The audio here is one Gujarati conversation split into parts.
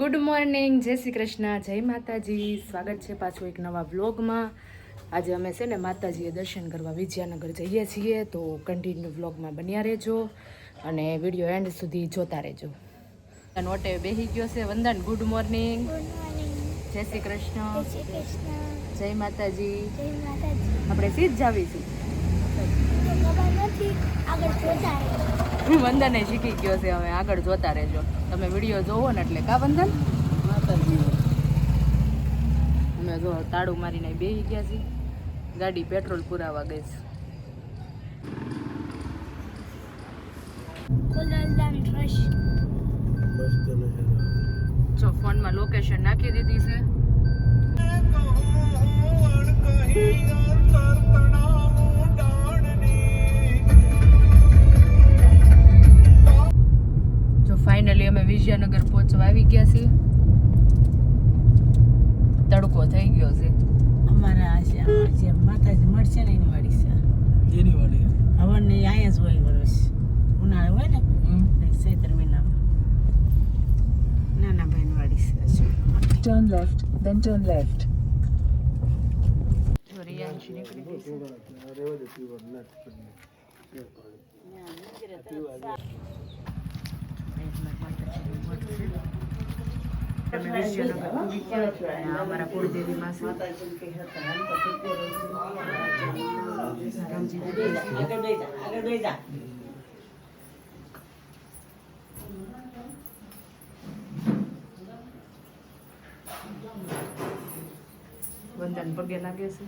ગુડ મોર્નિંગ જય શ્રી કૃષ્ણ જય માતાજી. સ્વાગત છે પાછું એક નવા વ્લોગમાં. આજે અમે છે ને માતાજીએ દર્શન કરવા વિજયાનગર જઈએ છીએ તો કન્ટિન્યુ વ્લોગમાં બન્યા રહેજો અને વીડિયો એન્ડ સુધી જોતા રહેજો. નોટે બેસી ગયો છે. વંદન ગુડ મોર્નિંગ જય શ્રી કૃષ્ણ. જય માતાજી. આપણે સીધ જ આવીશું તો ખબર નથી આગળ. વંદને શીખી ગયો છે, હવે આગળ જોતા રહેજો. તમે વીડિયો જોવો ને એટલે કા વંદન? અમે જો તાળું મારીને બેસી ગયા છીએ. ગાડી પેટ્રોલ પુરાવા ગઈ છે. જો ફોનમાં લોકેશન નાખી દીધી છે. ફાઇનલી અમે વિજયનગર પહોંચવા આવી ગયા છીએ તડકો થઈ ગયો છે અમારા આ છે અમારે જે માતાજી મળશે ને એની વાડી છે એની વાડી હવનની અહીંયા જ હોય વર્ષ ઉનાળો હોય ને ચૈત્ર મહિનામાં નાના ભાઈની વાડી છે Turn left, then turn left. જો રિયાંશી નીકળી ગઈ છે અમે આ અમારા કુળદેવી માં છે માતાજી કઈ હતા હાલ તો પીપળો છે. આગળ બેસી જા, આગળ બેસી જા. વંદન પગે લાગે છે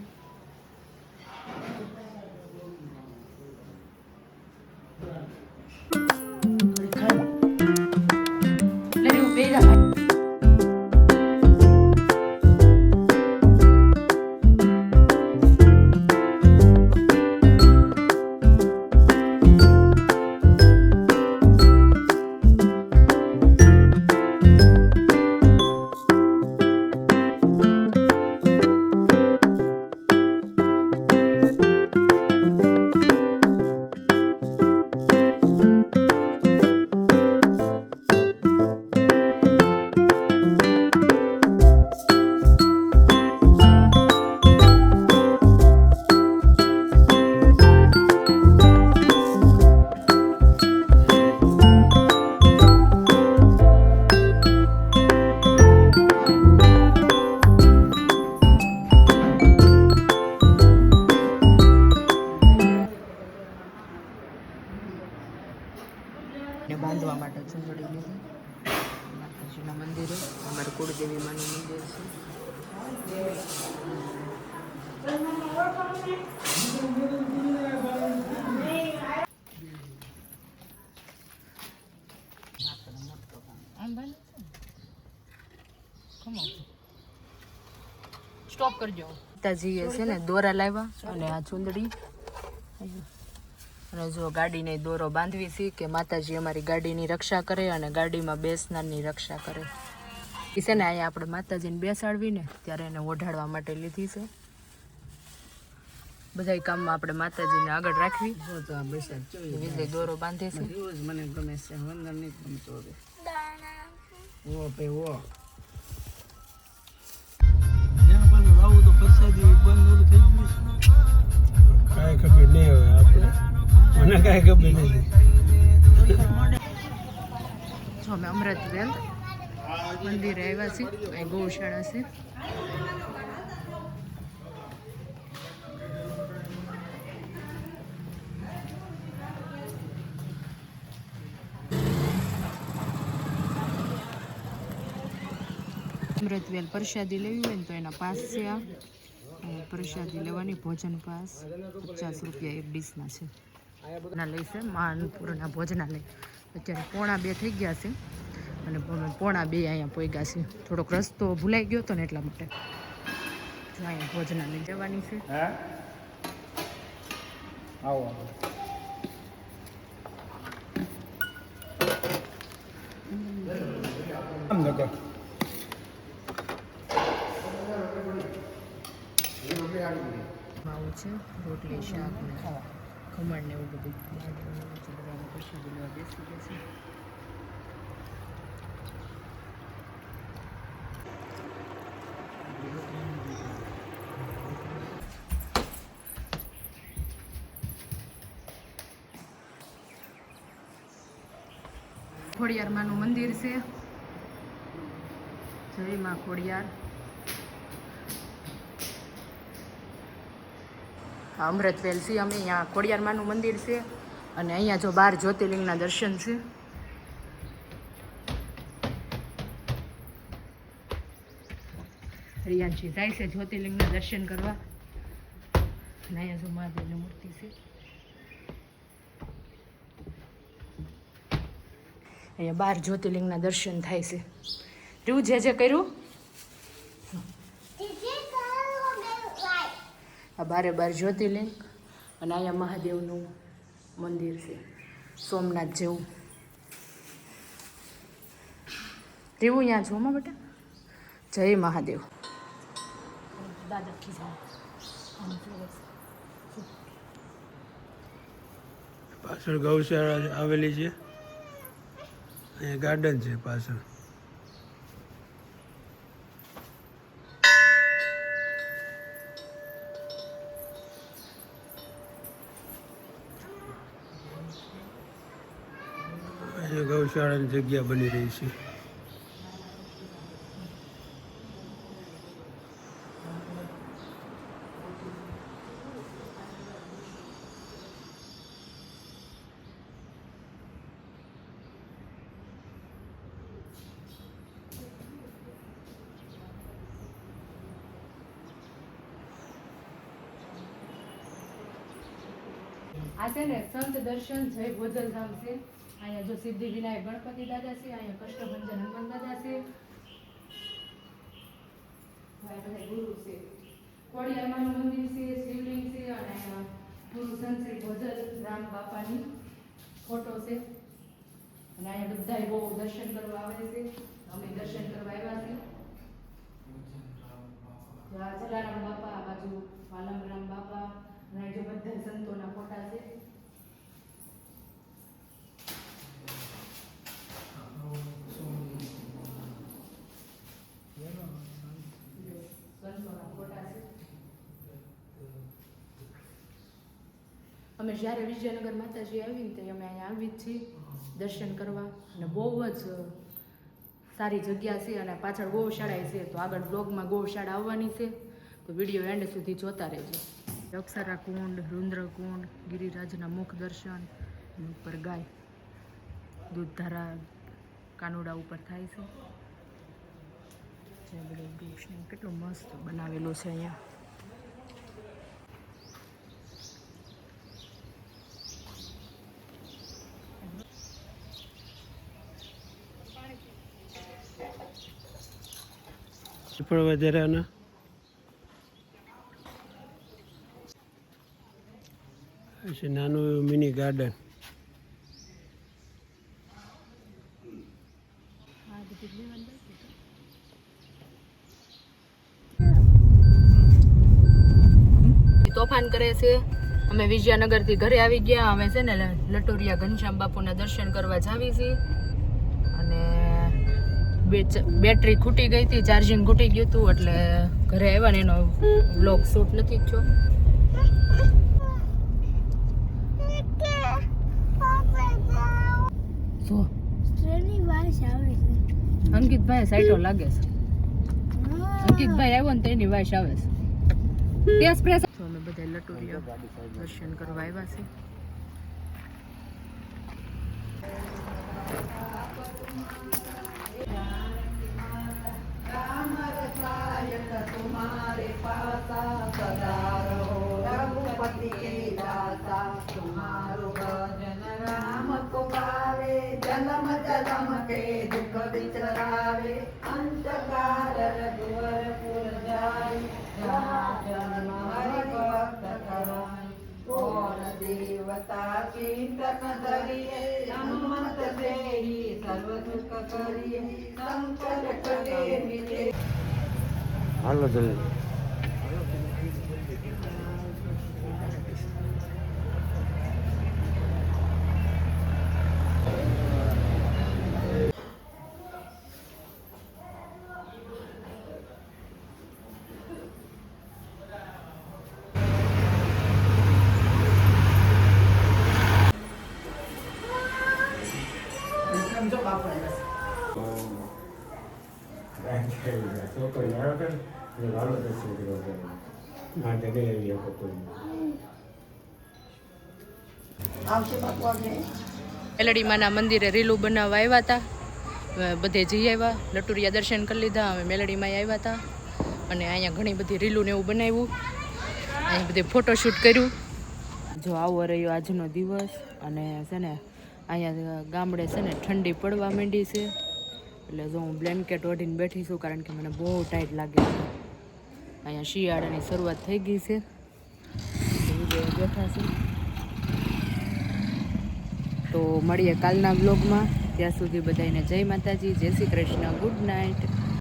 સ્ટોપ કરજો. માતાજીએ છે ને દોરા લાવ્યા અને આ ચુંદડી. અને જો ગાડીને દોરો બાંધવી છે કે માતાજી અમારી ગાડીની રક્ષા કરે અને ગાડીમાં બેસનારની રક્ષા કરે. એ છે ને અહીંયા આપણે માતાજીને બેસાડવી ને ત્યારે એને ઓઢાડવા માટે લીધી છે. બધા કામમાં આપણે માતાજીને આગળ રાખવી. જો તો આ વિજય દોરો બાંધે છે. મને ગમે છે વંદન નહીં ગમતો હવે. ઓ ભાઈ ઓ ખબર નથી જો અમે અમૃતવેલ મંદિરે આવ્યા છીએ, અહીં ગૌશાળા છે. અમૃતવેલ પ્રસાદી લેવી હોય ને તો એના પાસ છે આ. પ્રસાદી લેવાની ભોજન પાસ પચાસ રૂપિયા એક ડીશના છે. ભોજનાલય છે માનપુરના ભોજનાલય. અત્યારે પોણા બે થઈ ગયા છે અને પોણા બે અહીંયા પોગ્યા છે થોડોક રસ્તો ભૂલાઈ ગયો હતો ને એટલા માટે જો અહીંયા ભોજનાલય જવાની છે. આવો. છે રોટલી શાક ને ખમણ ને એવું બધું. બધાને પછી બોલવા બેસી બેસી ખોડિયારમાંનું મંદિર છે. જય માં ખોડિયાર. આ અમૃત વેલ છે. અમે અહીંયા ખોડિયારમાનું મંદિર છે અને અહીંયા જો બાર જ્યોતિર્લિંગના દર્શન છે. રિયાંશી જાય છે જ્યોતિર્લિંગના દર્શન કરવા. અને અહીંયા જો મહાદેવની મૂર્તિ છે. અહીંયા બાર જ્યોતિર્લિંગના દર્શન થાય છે. રીવું જે જે કર્યું? આ બારે બાર જ્યોતિર્લિંગ અને અહીંયા મહાદેવનું મંદિર છે સોમનાથ જેવું. તેવું અહીંયા છો માં બેટા? જય મહાદેવ. પાછળ ગૌશાળા આવેલી છે. અહીંયા ગાર્ડન છે પાછળ. અહીંયા ગૌશાળાની જગ્યા બની રહી છે. આ છે ને સંત દર્શન જય ભોજલધામ છે અહીંયા જો સિદ્ધિ વિનાયક ગણપતિ દાદા છે, અહીંયા કષ્ટભંજન હનુમાન દાદા છે. ગુરુ છે. કોડિયારમાંનું મંદિર છે, શિવલિંગ છે, અને ગુરુ સંત શ્રી ભોજલ રામ બાપાની ફોટો છે. અને અહીંયા બધા બહુ દર્શન કરવા આવે છે. અમે દર્શન કરવા આવ્યા છે તો આ જલારામ બાપા આ બાજુ વાલમરામ બાપા અને જે બધા સંતોના ફોટા છે સંતોના ફોટા છે અમે જ્યારે વિજયનગર માતાજી આવી ને અમે અહીંયા આવી જ છીએ, દર્શન કરવા. અને બહુ જ સારી જગ્યા છે અને પાછળ ગૌશાળા છે, તો આગળ બ્લોગમાં ગૌશાળા આવવાની છે. તો વીડિયો એન્ડ સુધી જોતા રહેજો. અક્ષરા કુંડ રુદ્રકુંડ ગિરિરાજના મુખ દર્શન ઉપર ગાય, દૂધધારા કાનુડા ઉપર થાય છે. કેટલું મસ્ત બનાવેલું છે અહીંયા. પણ વધારાના છે નાનું એવું મિની ગાર્ડન તોફાન કરે છે. અમે વિજયાનગરથી ઘરે આવી ગયા. અમે છે ને લટોરિયા ઘનશ્યામ બાપુના દર્શન કરવા જાવી છીએ. બેટરી ખૂટી ગઈ હતી ચાર્જિંગ ખૂટી ગયું હતું એટલે ઘરે આવ્યા ને એનો બ્લોગ શૂટ નથી થયો. જો વાસ અંકિતભાઈ સાઈટો લાગે છે. અંકિતભાઈ આવ્યો ને તેની વાઈસ આવે છે. તે એક્સપ્રેસ અમે બધા લટોરિયા દર્શન કરવા આવ્યા છે. હાલો જલ્દી માટે નહીં આવી કોઈ મેલડીમાના મંદિરે રીલું બનાવવા આવ્યા હતા. બધે જઈ આવ્યા. લટુરિયા દર્શન કરી લીધા. અમે મેલડીમાં આવ્યા હતા. અને અહીંયા ઘણી બધી રીલું ને એવું બનાવ્યું. અહીંયા બધે ફોટોશૂટ કર્યું. જો આવો રહ્યો આજનો દિવસ. અને છે ને, અહીંયા ગામડે છે ને ઠંડી પડવા માંડી છે. એટલે જો હું બ્લેન્કેટ ઓઢીને બેઠી છું, કારણ કે મને બહુ ટાઈટ લાગે છે. અહીંયા શિયાળાની શરૂઆત થઈ ગઈ છે. બેઠા છે. તો મળીએ કાલના બ્લોગમાં ત્યાં સુધી બધાને જય માતાજી, જય શ્રી કૃષ્ણ. Good night